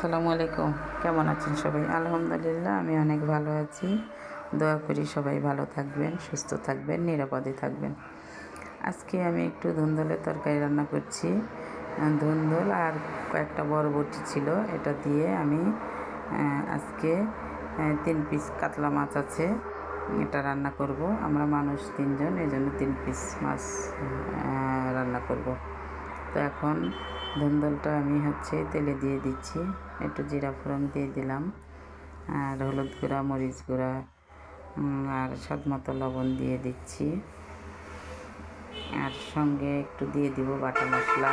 আসসালামু আলাইকুম। কেমন আছেন সবাই? আলহামদুলিল্লাহ, আমি অনেক ভালো আছি। দোয়া করি সবাই ভালো থাকবেন, সুস্থ থাকবেন, নিরাপদে থাকবেন। আজকে আমি একটু ধুন্দলের তরকারি রান্না করছি। ধুন্দল আর কয়েকটা বরবটি ছিল। এটা দিয়ে আমি আজকে তিন পিস কাতলা মাছ আছে। এটা রান্না করব। আমরা মানুষ তিনজন এই জন্য তিন পিস মাছ রান্না করব। তো এখন ধুন্দলটা আমি হচ্ছে তেলে দিয়ে দিচ্ছি। একটু জিরা ফোড়ন দিয়ে দিলাম। আর হলুদ গুঁড়া, মরিচ গুঁড়া আর স্বাদ মতো লবণ দিয়ে দিচ্ছি। আর সঙ্গে একটু দিয়ে দিব বাটা মশলা।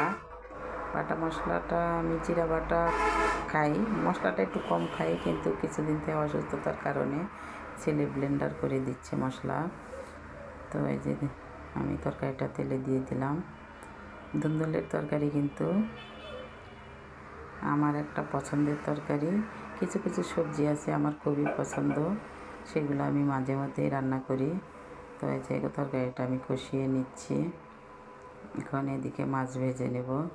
বাটা মশলাটা আমি জিরা বাটা খাই। মশলাটা একটু কম খাই, কিন্তু কিছুদিন থেকে অসুস্থতার কারণে ছেলে ব্লেন্ডার করে দিচ্ছে মশলা। তো এই যে আমি তরকারিটা তেলে দিয়ে দিলাম। ধুন্দলের তরকারি কিন্তু আমার একটা পছন্দের তরকারি। কিছু কিছু সবজি আছে আমার খুবই পছন্দ সেগুলো আমি মাঝে মধ্যেই রান্না করি। তো এই যে তরকারিটা আমি কষিয়ে নিচ্ছি। এখন এদিকে মাছ ভেজে নেব।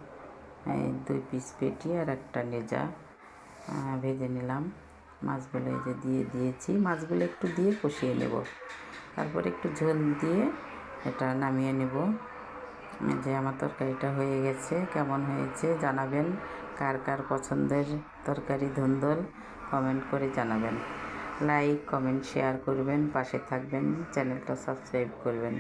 এই দুই পিস পেটি আর একটা আহ, ভেজে নিলাম। মাছগুলো এই যে দিয়ে দিয়েছি। মাছগুলো একটু দিয়ে কষিয়ে নেব। তারপর একটু ঝোল দিয়ে এটা নামিয়ে নেব। যে আমার তরকারিটা হয়ে গেছে, কেমন হয়েছে জানাবেন। কার কার পছন্দের তরকারি ধুন্দল কমেন্ট করে জানাবেন। লাইক কমেন্ট শেয়ার করবেন, পাশে থাকবেন, চ্যানেলটা সাবস্ক্রাইব করবেন।